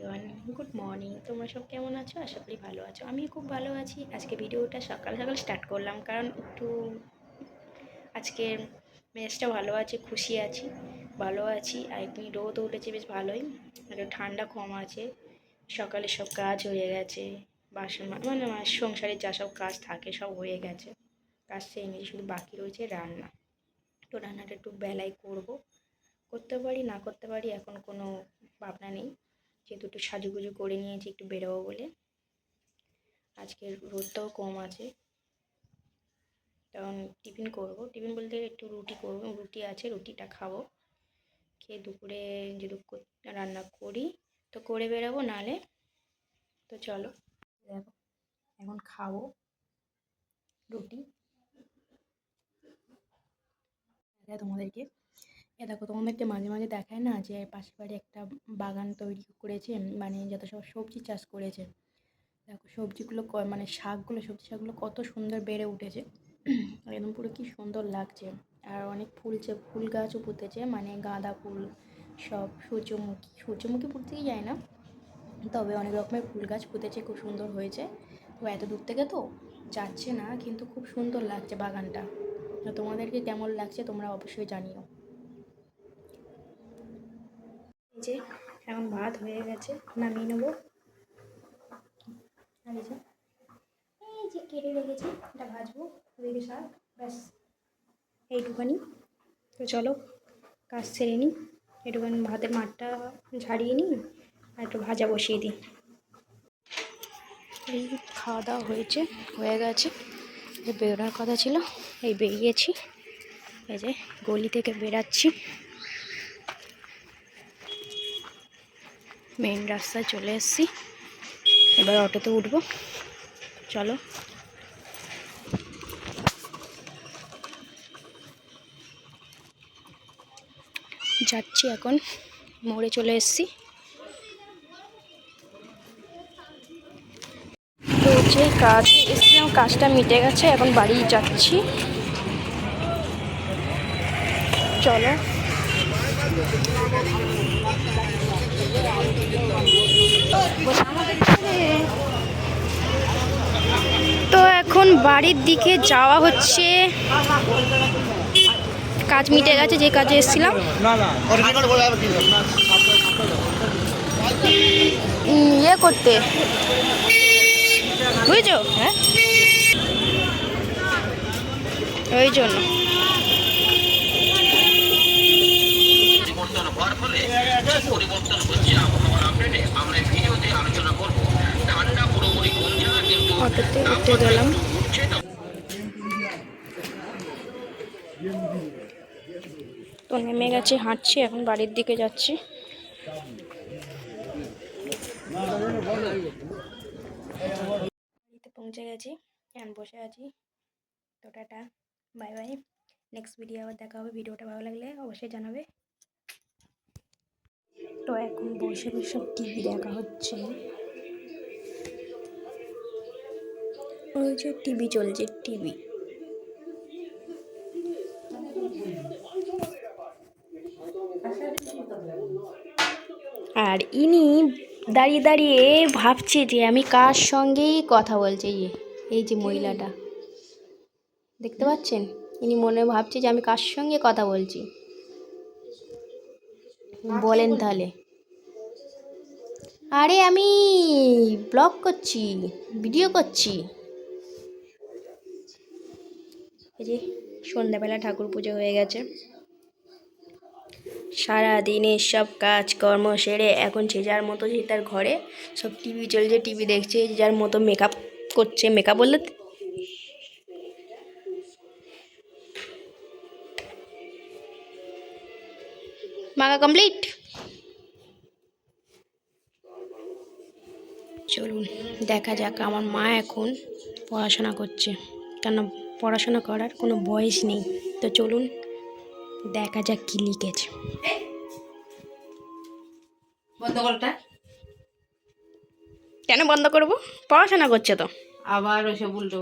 Everyone good morning তোমরা সব কেমন আছো? আশা করি ভালো আছো। আমি খুব ভালো আছি। আজকে ভিডিওটা সকাল সকাল স্টার্ট করলাম কারণ একটু আজকে মেজটা ভালো আছে, খুশি আছি, ভালো আছি। আর একটু রোদ উঠেছে, বেশ ভালোই। একটু ঠান্ডা কম আছে। সকালে সব কাজ হয়ে গেছে। বাসন মানে আমার সংসারে যা সব কাজ থাকে, সব হয়ে গেছে। কাজ সেই নিয়ে শুধু বাকি রয়েছে রান্না। তো রান্নাটা একটু বেলায় করব। করতে পারি, না করতে পারি, এখন কোনো ভাবনা নেই। যেহেতু একটু সাজুগুজু করে নিয়েছি, একটু বেরোবো বলে। আজকে রোদটাও কম আছে। তখন টিফিন করব। টিফিন বলতে একটু রুটি করব, রুটি আছে, রুটিটা খাব। খেয়ে দুপুরে যদি রান্না করি, তো করে বেরোবো নালে। তো চলো। দেখো, এখন খাব রুটি। তোমাদেরকে এ দেখো তোমাদেরকে মাঝে মাঝে দেখায় না যে পাশের বাড়ি একটা বাগান তৈরি করেছে মানে যত সব সবজি চাষ করেছে। দেখো সবজিগুলো মানে শাকগুলো, সবজি শাকগুলো কত সুন্দর বেড়ে উঠেছে। একদম পুরো কি সুন্দর লাগছে। আর অনেক ফুলছে, ফুল গাছও পুঁতেছে মানে গাঁদা ফুল সব সূর্যমুখী সূর্যমুখী পুঁততেই যায় না। তবে অনেক রকমের ফুল গাছ পুঁতেছে, খুব সুন্দর হয়েছে। তো এত দূর থেকে তো যাচ্ছে না, কিন্তু খুব সুন্দর লাগছে বাগানটা। তোমাদেরকে কেমন লাগছে তোমরা অবশ্যই জানিও এই যে এখন ভাত হয়ে গেছে, নামিয়ে নেব। আর এই যে এই যে কেটে রেখেছি, এটা ভাজবো ওদিকে শাক ব্যাস, এইটুখানি। তো চলো, কাজ সেরে নিই একটুখানি ভাতের মাঠটা ঝাড়িয়ে নিই, আর একটু ভাজা বসিয়ে দিই। এই খাওয়া দাওয়া হয়েছে, হয়ে গেছে। যে বেরোনোর কথা ছিল, এই বেরিয়েছি। এই যে গলি থেকে বেরাচ্ছি। মেন রাস্তায় চলে এসেছি। এবার অটোতে উঠবো। চলো। যাচ্ছি এখন। মোড়ে চলে এসেছি। তো যে কাজ এসেছিলাম, কাজটা মিটে গেছে। এখন বাড়ি যাচ্ছি। চলো। তো এখন বাড়ির দিকে যাওয়া হচ্ছে। কাজ মিটে গেছে, যে কাজে এসেছিলাম। ইয়ে করতে। বুঝছ? হ্যাঁ? ওই জন্য পরিবর্তন হওয়ার ফলে পরিবর্তন হচ্ছে আবহাওয়ার আপডেটে আমরা ভিডিওতে আলোচনা করব। ঠান্ডা পুরোপুরি কমছে না কিন্তু গেলাম। তো নেমে গেছে হাঁটছি এখন বাড়ির দিকে যাচ্ছি। বাড়িতে পৌঁছে গেছি এখন বসে আছি। তো tata bye bye. Next video আবার দেখা হবে ভিডিওটা ভালো লাগলে অবশ্যই জানাবে। তো এখন বসে বসে টিভি দেখা হচ্ছে। ওই যে টিভি চলছে, টিভি। আর ইনি দাঁড়িয়ে দাঁড়িয়ে ভাবছে যে আমি কার সঙ্গেই কথা বলছি, এই যে এই যে মহিলাটা। দেখতে পাচ্ছেন? ইনি মনে ভাবছে যে আমি কার সঙ্গে কথা বলছি। বলেন তাহলে। আরে আমি ব্লগ করছি, ভিডিও করছি। যে সন্ধ্যাবেলা ঠাকুর পুজো হয়ে গেছে। সারা দিনে সব কাজ কর্ম সেরে এখন যে যার মতো যে তার ঘরে সব টিভি চলছে, টিভি দেখছে, যে যার মতো মেকআপ করছে মেকআপ বললে মাখা কমপ্লিট চলুন দেখা যাক আমার মা এখন পড়াশোনা করছে। কেন পড়াশোনা করার কোনো বয়স নেই। তো চলুন দেখা যাক কী লিখেছে। বন্ধ করটা কেন বন্ধ করব? পড়াশোনা করছে তো। আবার ওসব উল্টো